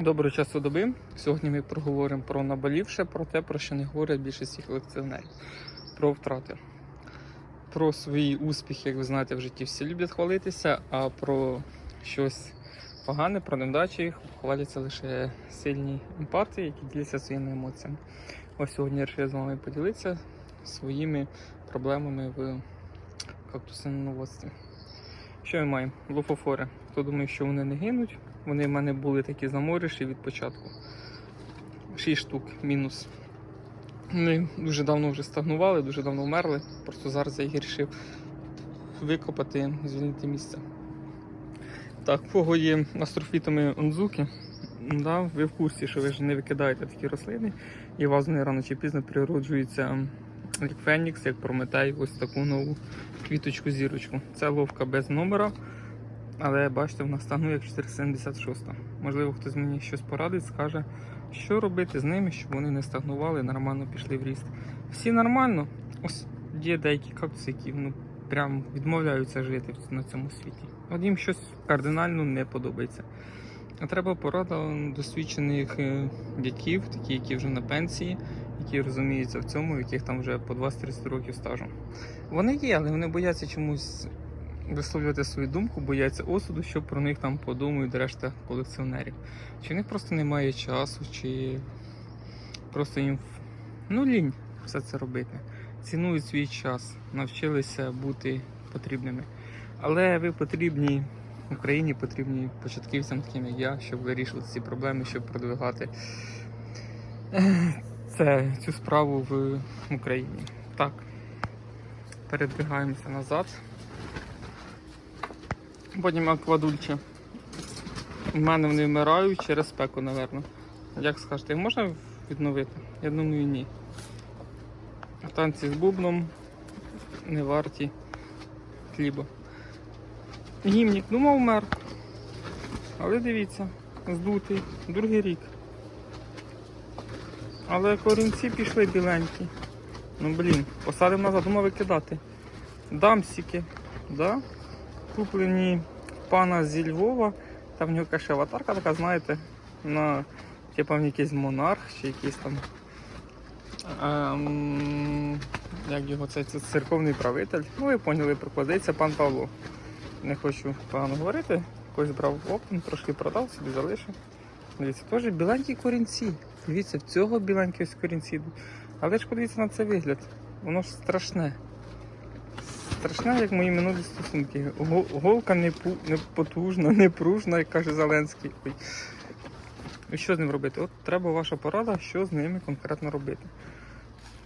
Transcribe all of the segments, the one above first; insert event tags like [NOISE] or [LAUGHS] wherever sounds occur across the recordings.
Доброго часу доби. Сьогодні ми проговоримо про наболівше, про те, про що не говорять більшість колекціонерів. Про втрати. Про свої успіхи, як ви знаєте, в житті всі люблять хвалитися, а про щось погане, про невдачі хваляться лише сильні емпати, які діляться своїми емоціями. Ось сьогодні я з вами поділитися своїми проблемами в кактусиноводстві. Що ми маємо? Лофофори. Хто думає, що вони не гинуть? Вони в мене були такі замориші від початку. 6 штук мінус. Вони дуже давно вже стагнували, дуже давно вмерли. Просто зараз я їх вирішив викопати, звільнити місце. Так, кого астрофітами онзуки, да, ви в курсі, що ви ж не викидаєте такі рослини, і у вас вони рано чи пізно природжуються як Фенікс, як Прометей, ось таку нову квіточку-зірочку. Це ловка без номера. Але бачите, вона стагнує як 476. Можливо, хтось мені щось порадить, скаже, що робити з ними, щоб вони не стагнували, нормально пішли в ріст. Всі нормально. Ось є деякі кактуси, які ну, прям відмовляються жити на цьому світі. От їм щось кардинально не подобається. А треба порада досвідчених е, дядьків, такі, які вже на пенсії, які розуміються в цьому, яких там вже по 20-30 років стажу. Вони є, але вони бояться чомусь висловлювати свою думку, бояться осуду, що про них там подумають решта колекціонерів. Чи в них просто немає часу, чи просто їм ну, лінь все це робити. Цінують свій час, навчилися бути потрібними. Але ви потрібні Україні, потрібні початківцям, таким як я, щоб вирішувати ці проблеми, щоб продвигати це, цю справу в Україні. Так, передвигаємося назад. Потім аквадульче. У мене вони вмирають через спеку, напевно. Як скажете, можна відновити? Я думаю, ні. Танці з бубном не варті хліба. Гімнік, думав, вмер. Але дивіться, здутий, другий рік. Але корінці пішли біленькі. Ну блін, посадимо назад, думав викидати. Дамсики, да? Куплені пана зі Львова. Там в нього якась аватарка така, знаєте, на типу якийсь монарх чи якийсь там. Ем, як його це, це церковний правитель. Ну, ви поняли, прикладається пан Павло. Не хочу погано говорити. Когось брав оптом, трошки продав, собі залишив. Дивіться, теж біленькі корінці. Дивіться, в цього біленькі ось корінці. Але ж подивіться на це вигляд. Воно ж страшне. Страшне, як мої минулі стосунки. Голка не, потужна, не пружна, як каже Зеленський. І що з ним робити? От треба ваша порада, що з ними конкретно робити.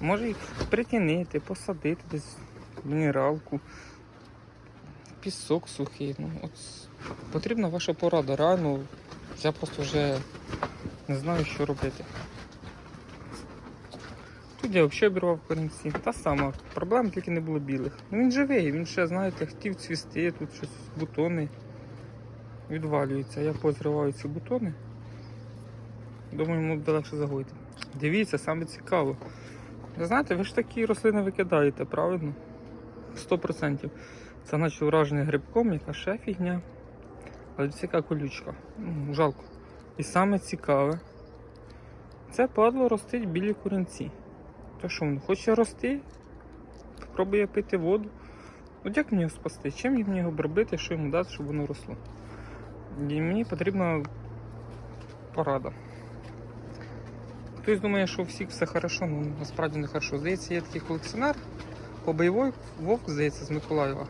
Може їх притінити, посадити десь мінералку, пісок сухий. Ну, от потрібна ваша порада. Реально, я просто вже не знаю, що робити. Тут я взагалі обірвав корінці. Та сама проблема, тільки не було білих. Ну він живий, він ще, знаєте, хотів цвісти, тут щось бутони відвалюються. Я позриваю ці бутони. Думаю, йому буде легше загоїти. Дивіться, саме цікаво. Знаєте, ви ж такі рослини викидаєте, правильно? 100%. Це наче вражений грибком, яка ще фігня. Але яка колючка. Жалко. І саме цікаве, це падло ростить білі корінці. То що він хоче рости, пробує пити воду. От як мені його спасти? Чим мені його обробити, що йому дати, щоб воно росло? І мені потрібна порада. Хтось думає, що у всіх все хорошо, ну насправді не хорошо. Здається, є такий колекціонер по бойовой вовк, здається, з Миколаєва.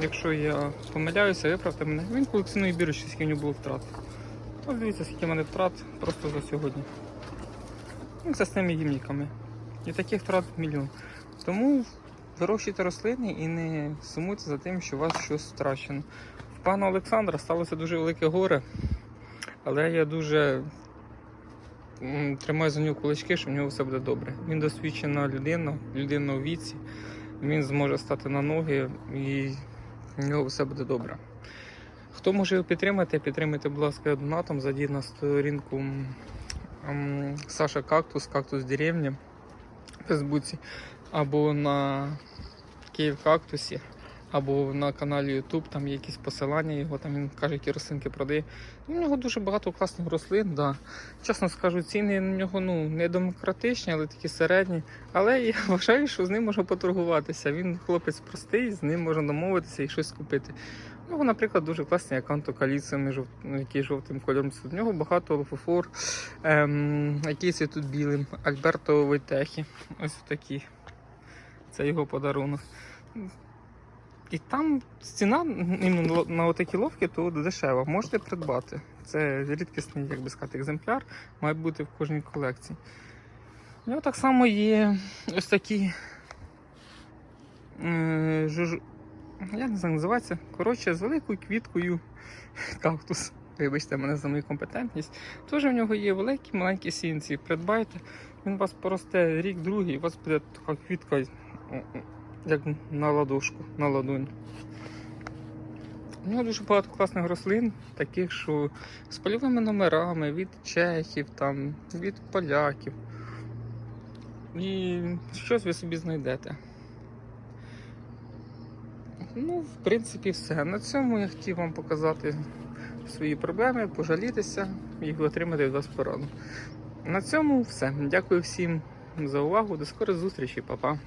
Якщо я помиляюся, виправте мене. Він колекціонує бірочки, скільки в нього було втрат. Ось дивіться, скільки в мене втрат просто за сьогодні. Ну, це з тими гімніками. І таких втрат мільйон. Тому вирощуйте рослини і не сумуйте за тим, що у вас щось втрачено. В пана Олександра сталося дуже велике горе, але я дуже тримаю за нього кулачки, що в нього все буде добре. Він досвідчена людина, людина у віці. Він зможе стати на ноги і в нього все буде добре. Хто може його підтримати, підтримайте, будь ласка, донатом, зайдіть на сторінку Саша Кактус, Кактус Деревня. В Фейсбуці, або на Київ Кактусі, або на каналі YouTube там є якісь посилання його, там він каже, які рослинки продає. У нього дуже багато класних рослин, да. Чесно скажу, ціни на нього ну, не демократичні, але такі середні. Але я [LAUGHS] вважаю, що з ним можна поторгуватися. Він хлопець простий, з ним можна домовитися і щось купити. У нього, наприклад, дуже класний аккаунт каліцями, жов... який жовтим кольором. У нього багато лофофор, ем, якийсь є тут білим, Альберто Войтехі. Ось такі. Це його подарунок. І там ціна на отакі ловки то дешева. Можете придбати. Це рідкісний, як би сказати, екземпляр, має бути в кожній колекції. У нього так само є ось такі. е, жуж... Я не знаю, називається. Коротше, з великою квіткою [LAUGHS] кактус. Вибачте мене за мою компетентність. Теж в нього є великі маленькі сінці. Придбайте, він у вас поросте рік, другий, у вас буде така квітка, як на ладошку, на ладонь. У нього дуже багато класних рослин, таких, що з польовими номерами від чехів, там, від поляків. І щось ви собі знайдете. Ну, в принципі, все. На цьому я хотів вам показати свої проблеми, пожалітися і отримати від вас пораду. На цьому все. Дякую всім за увагу. До скорої зустрічі, Па-па.